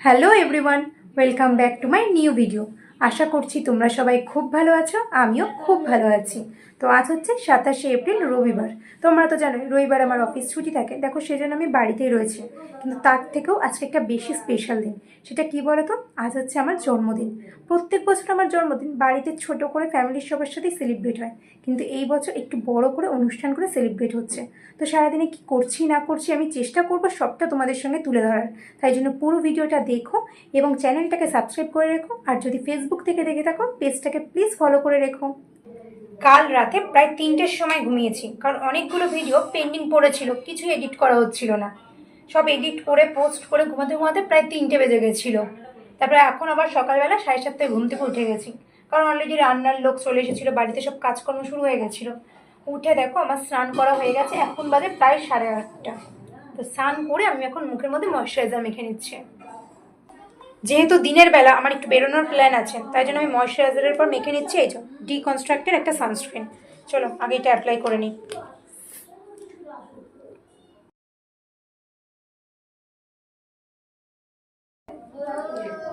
hello everyone welcome back to my new video আশা করছি তোমরা সবাই খুব ভালো আছো, আমিও খুব ভালো আছি। তো আজ হচ্ছে সাতাশে এপ্রিল, রবিবার। তোমরা তো জানোই, রবিবার আমার অফিস ছুটি থাকে। দেখো, সেজন্য আমি বাড়িতেই রয়েছি। কিন্তু তার থেকেও আজকে একটা বেশি স্পেশাল দিন। সেটা কি বলো তো আজ হচ্ছে আমার জন্মদিন। প্রত্যেক বছর আমার জন্মদিন। বাড়িতে ছোট করে ফ্যামিলির সবার সাথেই সেলিব্রেট হয়। কিন্তু এই বছর একটু বড় করে অনুষ্ঠান করে সেলিব্রেট হচ্ছে। তো সারাদিনে কি করছি, না করছি, আমি চেষ্টা করব সবটা তোমাদের সঙ্গে তুলে ধরার। তাই জন্য পুরো ভিডিওটা দেখো এবং চ্যানেলটাকে সাবস্ক্রাইব করে রেখো। আর যদি ফেসবুক থেকে দেখে থাকো পেজটাকে প্লিজ ফলো করে রেখো। কাল রাতে প্রায় তিনটের সময় ঘুমিয়েছি, কারণ অনেকগুলো ভিডিও পেন্ডিং পড়েছিল, কিছুই এডিট করা হচ্ছিল না। সব এডিট করে পোস্ট করে ঘুমাতে ঘুমাতে প্রায় তিনটে বেজে গেছিল। তারপরে এখন আবার সকালবেলা সাড়ে সাতটায় ঘুম থেকে উঠে গেছি, কারণ অলরেডি রান্নার লোক চলে এসেছিল, বাড়িতে সব কাজকর্ম শুরু হয়ে গেছিল। উঠে দেখো আমার স্নান করা হয়ে গেছে, এখন বাজে প্রায় সাড়ে আটটা। তো স্নান করে আমি এখন মুখের মধ্যে ময়শ্চারাইজার মেখে নিচ্ছি। যেহেতু দিনের বেলা আমার একটু বেরোনোর প্ল্যান আছে, তাই জন্য আমি ময়শ্চারাইজারের পর মেখে নিচ্ছি, এই যে ডিকনস্ট্রাক্টের একটা সানস্ক্রিন চলো, আগে এটা অ্যাপ্লাই করে নিই।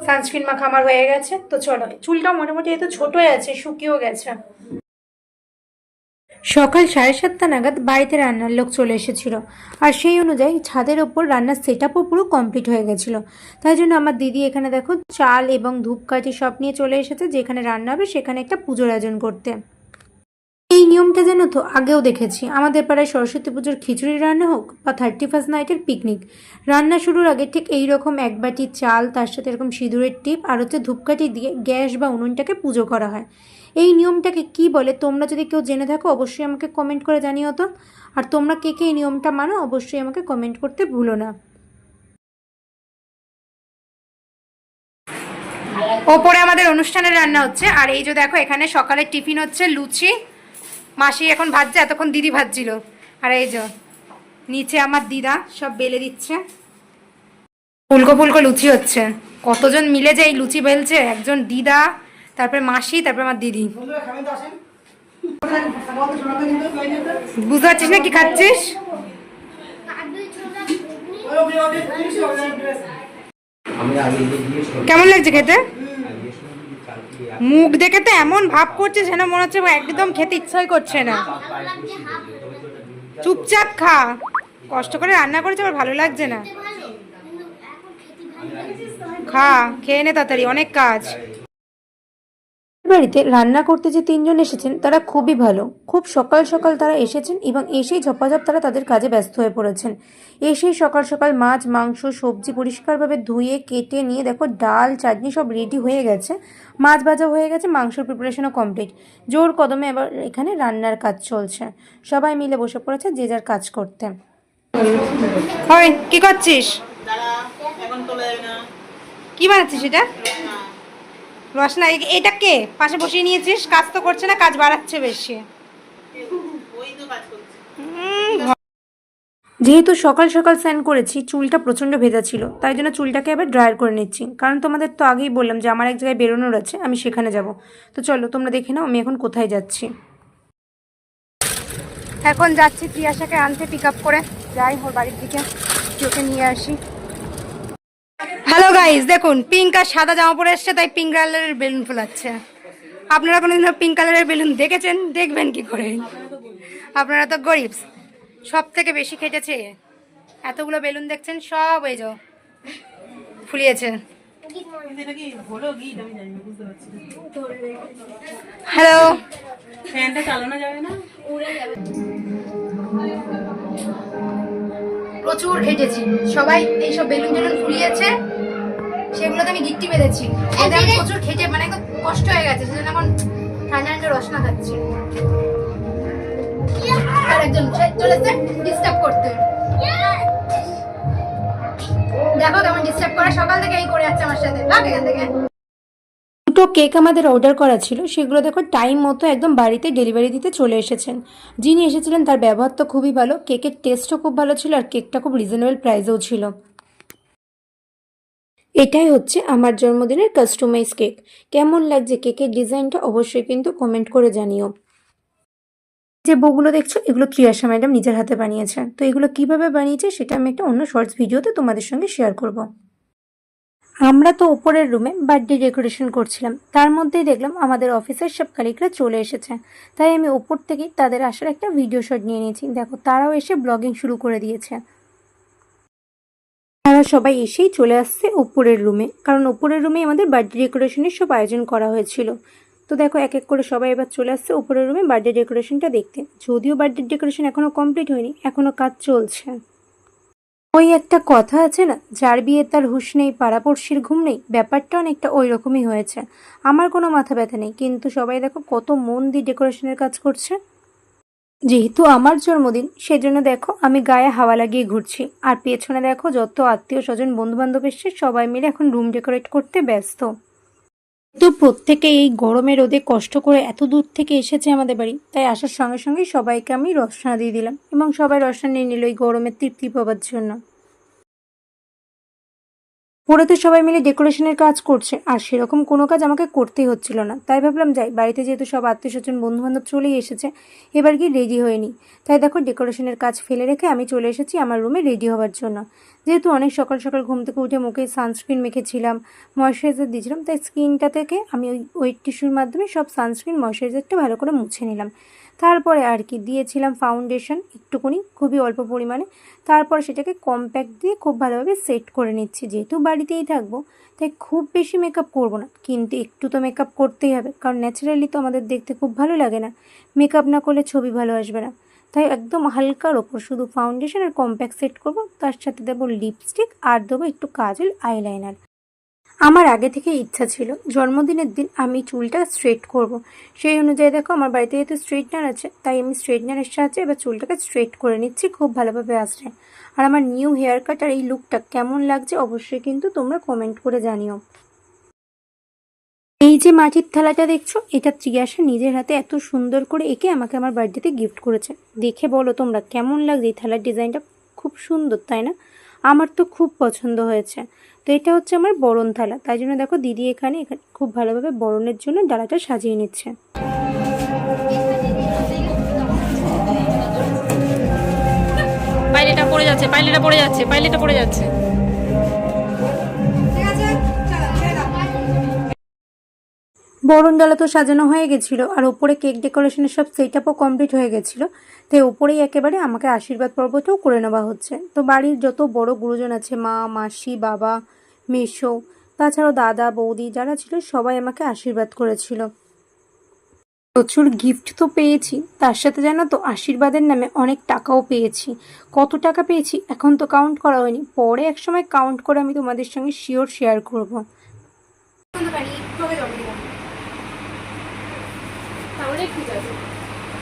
সানস্ক্রিন মাখা আমার হয়ে গেছে, তো চলো চুলটা মোটামুটি এত ছোট হয়ে আছে, শুকিয়েও গেছে। সকাল সাড়ে সাতটা নাগাদ বাড়িতে রান্নার লোক চলে এসেছিল। আর সেই অনুযায়ী ছাদের ওপর রান্নার সেট আপও পুরো কমপ্লিট হয়ে গেছিল। তাই জন্য আমার দিদি এখানে দেখো চাল এবং ধূপকাঠি সব নিয়ে চলে এসেছে, যেখানে রান্না হবে সেখানে একটা পুজোর আয়োজন করতে। এই নিয়মটা যেন তো আগেও দেখেছি। আমাদের পাড়ায় সরস্বতী পুজোর খিচুড়ি রান্না হোক বা থার্টি ফার্স্ট নাইটের পিকনিক রান্না শুরুর আগে ঠিক এই রকম এক বাটি চাল, তার সাথে এরকম সিঁদুরের টিপ আর হচ্ছে ধূপকাঠি দিয়ে গ্যাস বা উনুনটাকে পুজো করা হয়। এই নিয়মটাকে কি বলে? তোমরা যদি কেউ জেনে থাকো, অবশ্যই আমাকে কমেন্ট করে জানিও তো। আর তোমরা কে কে এই নিয়মটা মানো, অবশ্যই আমাকে কমেন্ট করতে ভুলো না। ওপরে আমাদের অনুষ্ঠানের রান্না হচ্ছে। আর এই যে দেখো, এখানে সকালের টিফিন হচ্ছে লুচি। মাসি এখন ভাজছে, এতক্ষণ দিদি ভাজছিল। আর এই যে, নিচে আমার দিদা, সব বেলে দিচ্ছে। ফুলকো ফুলকো লুচি হচ্ছে। কতজন মিলে যে এই লুচি বেলছে? একজন দিদা তারপরে মাসি তারপরে আমার দিদি। বুঝতে পারছিস না কি খাচ্ছিস? কেমন লাগছে খেতে? মুখ দেখে তো এমন ভাব করছে যেন মনে হচ্ছে একদম খেতে ইচ্ছাই করছে না। চুপচাপ খা। কষ্ট করে রান্না করেছে আবার ভালো লাগছে না। খা খেয়ে নে তাড়াতাড়ি অনেক কাজ। বাড়িতে রান্না করতে যে তিনজন এসেছেন তারা খুবই ভালো। খুব সকাল সকাল তারা এসেছেন এবং এসেই ঝপাঝপ তারা তাদের কাজে ব্যস্ত হয়ে পড়েছেন। এসেই সকাল সকাল মাছ মাংস সবজি পরিষ্কারভাবে ধুয়ে কেটে নিয়ে দেখো ডাল চাটনি সব রেডি হয়ে গেছে। মাছ ভাজা হয়ে গেছে মাংসর প্রিপারেশনও কমপ্লিট জোর কদমে এবার এখানে রান্নার কাজ চলছে। সবাই মিলে বসে পড়েছে যে যার কাজ করতে। হয় কি করছিস? কি বানাচ্ছিস এটা? রসনা এটা কে? পাশে বসিয়ে নিয়েছিস? কাজ তো করছে না, কাজ বাড়াচ্ছে বেশি। যেহেতু সকাল সকাল স্নান করেছি, চুলটা প্রচণ্ড ভেজা ছিল, তাই জন্য চুলটাকে এবার ড্রায়ার করে নিচ্ছি। কারণ তোমাদের তো আগেই বললাম যে আমার এক জায়গায় বেরোনোর আছে, আমি সেখানে যাব। তো চলো, তোমরা দেখে নাও, আমি এখন কোথায় যাচ্ছি। এখন যাচ্ছি প্রিয়াশাকে আনতে পিক আপ করে। যাই ওর বাড়ির দিকে, ওকে নিয়ে আসি। হ্যালো গাইস দেখুন পিঙ্ক আর সাদা জামা পরে এসছে তাই পিঙ্ক কালারের বেলুন ফোলাচ্ছে। আপনারা কোনোদিন পিঙ্ক কালারের বেলুন দেখেছেন? দেখবেন কি করে? আপনারা তো গরিব। সব থেকে বেশি খেটেছে এতগুলো বেলুন দেখছেন? সব এই যো ফুলিয়েছে। হ্যালো ফ্যানটা চালানো যাবে না? প্রচুর খেটেছি সবাই এইসব বেলুন টেলুন ফুলিয়েছে। সেগুলোতে আমি গিট্টি বেঁধেছি। প্রচুর খেটে মানে কষ্ট হয়ে গেছে সেজন্য এখন ঠান্ডা ঠান্ডা রসনা খাচ্ছি। আর একজন চলেছে ডিস্টার্ব করতে। দেখো কেমন ডিস্টার্ব করে সকাল থেকে এই করে যাচ্ছে আমার সাথে। ভাগ এখান থেকে। দুটো কেক আমাদের অর্ডার করা ছিল, সেগুলো দেখো টাইম মতো একদম বাড়িতে ডেলিভারি দিতে চলে এসেছেন। যিনি এসেছিলেন তার ব্যবহার তো খুবই ভালো কেকের টেস্টও খুব ভালো ছিল আর কেকটা খুব রিজনেবল প্রাইসেও ছিল। এটাই হচ্ছে আমার জন্মদিনের কাস্টমাইজ কেক কেমন লাগছে কেকের ডিজাইনটা অবশ্যই কিন্তু কমেন্ট করে জানিও। যে বউগুলো দেখছ, এগুলো ক্রিয়াশা ম্যাডাম নিজের হাতে বানিয়েছেন তো এগুলো কীভাবে বানিয়েছে সেটা আমি একটা অন্য শর্টস ভিডিওতে তোমাদের সঙ্গে শেয়ার করব। আমরা তো ওপরের রুমে বার্থডে ডেকোরেশন করছিলাম। তার মধ্যেই দেখলাম আমাদের অফিসের সব কালিকরা চলে এসেছে। তাই আমি ওপর থেকেই তাদের আসার একটা ভিডিও শট নিয়ে নিয়েছি। দেখো, তারাও এসে ব্লগিং শুরু করে দিয়েছে। তারা সবাই এসেই চলে আসছে ওপরের রুমে। কারণ ওপরের রুমে আমাদের বার্থডে ডেকোরেশনের সব আয়োজন করা হয়েছিল। তো দেখো, এক এক করে সবাই এবার চলে আসছে ওপরের রুমে বার্থডে ডেকোরেশনটা দেখতে। যদিও বার্থডে ডেকোরেশন এখনও কমপ্লিট হয়নি এখনও কাজ চলছে। ওই একটা কথা আছে না, যার বিয়ে তার হুশ নেই, পাড়াপড়শির ঘুম নেই, ব্যাপারটা অনেকটা ওই রকমই হয়েছে। আমার কোনো মাথা ব্যথা নেই, কিন্তু সবাই দেখো কত মন দিয়ে ডেকোরেশনের কাজ করছে। যেহেতু আমার জন্মদিন, সেজন্য দেখো আমি গায়ে হাওয়া লাগিয়ে ঘুরছি। আর পেছনে দেখো যত আত্মীয় স্বজন বন্ধু বান্ধব এসছে, সবাই মিলে এখন রুম ডেকোরেট করতে ব্যস্ত। তো প্রত্যেকে এই গরমে রোদে কষ্ট করে এত দূর থেকে এসেছে আমাদের বাড়ি, তাই আসার সঙ্গে সঙ্গে সবাইকে আমি রসনা দিয়ে দিলাম এবং সবাই রসনা নিয়ে নিল এই গরমের তৃপ্তি পাওয়ার জন্য। পরে তো সবাই মিলে ডেকোরেশনের কাজ করছে, আর সেরকম কোনো কাজ আমাকে করতেই হচ্ছিল না। তাই ভাবলাম যাই, বাড়িতে যেহেতু সব আত্মীয় স্বজন বন্ধু বান্ধব চলেই এসেছে, এবার গিয়ে রেডি হয়নি তাই দেখো ডেকোরেশনের কাজ ফেলে রেখে আমি চলে এসেছি আমার রুমে রেডি হওয়ার জন্য। যেহেতু অনেক সকাল সকাল ঘুম থেকে উঠে মুখে সানস্ক্রিন মেখেছিলাম ময়শ্চারাইজার দিয়েছিলাম, তাই স্কিনটা থেকে আমি ওই ওয়েট টিস্যুর মাধ্যমে সব সানস্ক্রিন ময়শ্চারাইজারটা ভালো করে মুছে নিলাম। তারপরে আর কি দিয়েছিলাম ফাউন্ডেশন একটুকুনি, খুবই অল্প পরিমাণে। তারপর সেটাকে কম্প্যাক্ট দিয়ে খুব ভালোভাবে সেট করে নিচ্ছি। যেহেতু বাড়িতেই থাকব, তাই খুব বেশি মেকআপ করব না। কিন্তু একটু তো মেকআপ করতেই হবে, কারণ ন্যাচারালি তো আমাদের দেখতে খুব ভালো লাগে না। মেকআপ না করলে ছবি ভালো আসবে না। তাই একদম হালকার ওপর শুধু ফাউন্ডেশন আর কম্প্যাক্ট সেট করব। তার সাথে দেবো লিপস্টিক আর দেবো একটু কাজল আইলাইনার আমার আগে থেকে ইচ্ছা ছিল, জন্মদিনের দিন আমি চুলটা স্ট্রেট করব। সেই অনুযায়ী দেখো, আমার বাড়িতে যেহেতু স্ট্রেটনার আছে, তাই আমি স্ট্রেটনারের সাহায্যে এবার চুলটাকে স্ট্রেট করে নিচ্ছি, খুব ভালোভাবে আসছে। আর আমার নিউ হেয়ার কাট আর এই লুকটা কেমন লাগছে অবশ্যই কিন্তু তোমরা কমেন্ট করে জানিও। এই যে মাটির থালাটা দেখছ, এটা ত্রিয়াশা নিজের হাতে এত সুন্দর করে এঁকে আমাকে আমার বার্থডেতে গিফট করেছে। দেখে বলো তোমরা, কেমন লাগছে এই থালার ডিজাইনটা খুব সুন্দর, তাই না? আমার তো খুব পছন্দ হয়েছে। তো এটা হচ্ছে আমার বরণ থালা। তাই জন্য দেখো দিদি এখানে এখানে খুব ভালোভাবে বরণের জন্য ডালাটা সাজিয়ে নিচ্ছে। পাইলেটা পড়ে যাচ্ছে পাইলেটা পড়ে যাচ্ছে পাইলেটা পড়ে যাচ্ছে। বরণ ডালা তো সাজানো হয়ে গেছিল আর ওপরে কেক ডেকোরেশনের সব সেট আপও কমপ্লিট হয়ে গেছিল। তাই ওপরেই একেবারে আমাকে আশীর্বাদ পর্বটাও করে নেওয়া হচ্ছে। তো বাড়ির যত বড় গুরুজন আছে, মা, মাসি, বাবা মেশো তাছাড়াও দাদা, বৌদি যারা ছিল, সবাই আমাকে আশীর্বাদ করেছিল। প্রচুর গিফট তো পেয়েছি, তার সাথে জানো তো আশীর্বাদের নামে অনেক টাকাও পেয়েছি। কত টাকা পেয়েছি এখন তো কাউন্ট করা হয়নি, পরে এক সময় কাউন্ট করে আমি তোমাদের সঙ্গে শিওর শেয়ার করব। তাহলে ঠিক আছে। তো তা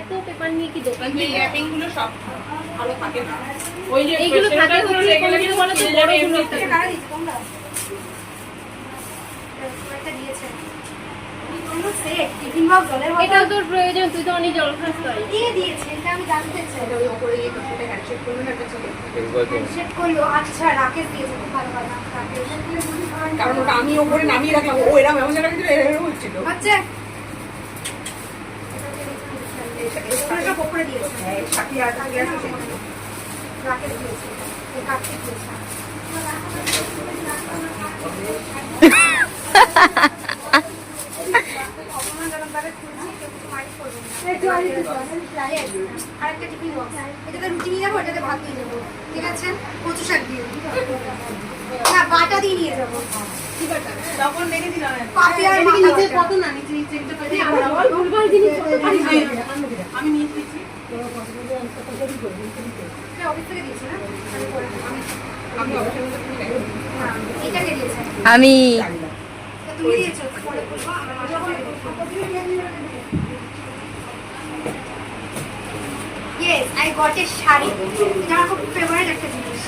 এত পেপার নিয়ে কি দোকান থেকে? র্যাপিংগুলো সব ভালো থাকে না। ওই যে এইগুলো থাকে হচ্ছে এগুলো কোনদিন তো বড়গুলো থাকে। এটাও তোর প্রয়োজন তুই তো অনেক জল খাস তাই। ওই উপরে গিয়ে তোর হ্যান্ডশেক করবে না একটা ছেলে। আচ্ছা রাকেশ দিয়েছে খুব ভালো কথা কারণ ওটা আমি ওপরে নামিয়ে রাখলাম ও এরকম এমন জায়গা কিন্তু এরকম হচ্ছিল। আচ্ছা ওপরে সব ওপরে দিয়েছে হ্যাঁ সাথী আর আগে আছে সেখানে। রাকেশ দিয়েছে কার্তিক দিয়েছে আরেকটা টিফিন বক্স এটাতে রুটি নিয়ে যাব এটাতে ভাত নিয়ে যাব ঠিক আছে কচু শাক দিয়ে না বাটা দিয়ে নিয়ে যাব তখন দেখেছিলাম পাপি আর নিচে কত না নিচে নিচে নিচে পাচ্ছি আমরা ভুলভাল জিনিস কত পারি না। আমি নিয়ে এসেছি এটা অফিস থেকে দিয়েছে না আমি করে দেবো। আমি- এ শাড়ি। এটা আমার খুব ফেভারিট একটা জিনিস।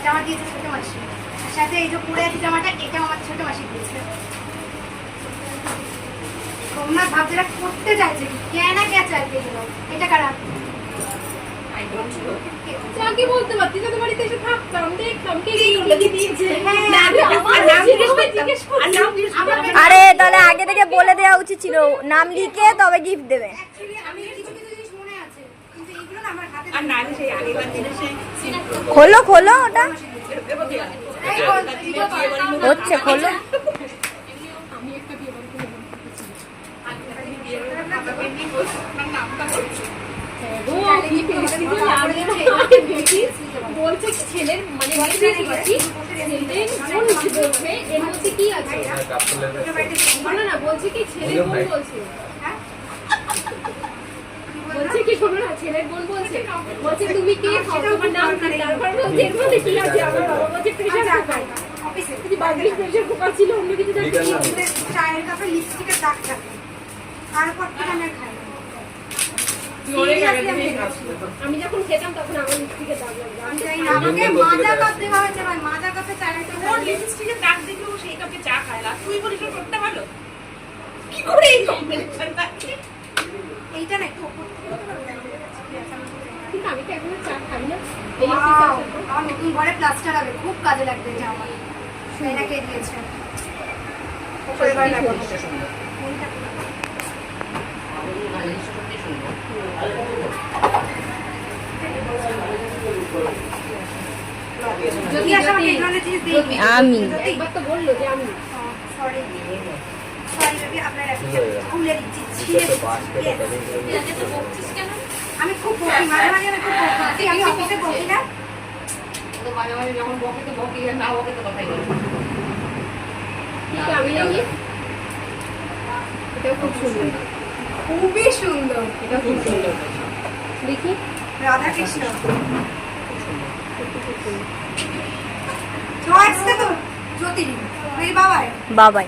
এটা আমার দিয়েছে ছোট মাসি। আর সাথে এই যে পরে আছে জামাটা এটা আমার ছোট মাসি দিয়েছে। তোমরা ভাবছে এটা করতে চাইছে কে না কে চাইছে এগুলো এটা কারা যাকে বলতে পারতি তোদের বাড়িতে এসে থাকতাম দেখতাম কে কি করলে দিয়েছে হ্যাঁ, না আমি আর আমার নাম জিজ্ঞেস করতাম। জিজ্ঞেস আর নাম জিজ্ঞেস করতাম। আরে তাহলে আগে থেকে বলে দেওয়া উচিত ছিল নাম লিখে তবে গিফট দেবে অ্যাকচুয়ালি আমি কিছু কিছু জিনিস মনে আছে কিন্তু এইগুলো না আমার হাতে আর না আমি সেই আগেরবার দিনে সেই খোলো খোলো ওটা এবার কি আছে? এই কোন- এগুলো পারতাম না। হচ্ছে খোলো বলছে কি ছেলের মানে এর মধ্যে কি আছে শোনো না বলছে কি ছেলের বোন বলছে বলছে কি শোনো না ছেলের বোন বলছে বলছে তুমি কে খাও তোমার নাম কি তারপর বলছে এর মধ্যে কি আছে আমার বাবা বলছে প্রেশার কুকার অফিসে যদি বাড়ির প্রেশার কুকার ছিল অন্য কিছু? চায়ের কাপে লিপস্টিকের দাগ থেকে আমি আর খাই? না। অনেক আগে Seriously আমি থেকেই এটা খাচ্ছি। খাচ্ছি। আমি যখন খেতাম তখন আমার লিপস্টিকে দাগ লাগতো। আমি জানি না, আমাকে মাজা কাপ দেওয়া হয়েছে ভাই মাজা কাপে চায়ের কাপ ওর লিপস্টিকের দাগ দেখলেও সেই কাপে চা খায় না। তুই বলিস ওর ভালো? কি করে এই কম্বিনেশন এইটা না একটু ওপর থেকে দিতে পারবে? কিন্তু আমি তো এখনও চা খাই না। আমার নতুন ঘরে প্লাস্টার হবে খুব কাজে লাগবে এটা আমার। দিয়েছে? আমাকে Yes. আমি খুব বকি মাঝে মাঝে আমি খুব বকি। আমি অফিসে বকি না। তো মাঝে মাঝে যখন বকে তো বকে আর না বকে তো কথাই বলি। কিন্তু আমি এটাও খুব সুন্দর। খুবই সুন্দর। এটা খুব সুন্দর দেখি। রাধা কৃষ্ণ চয়েসটা তো জ্যোতির্লিঙ্গ বাবাই। বাবাই।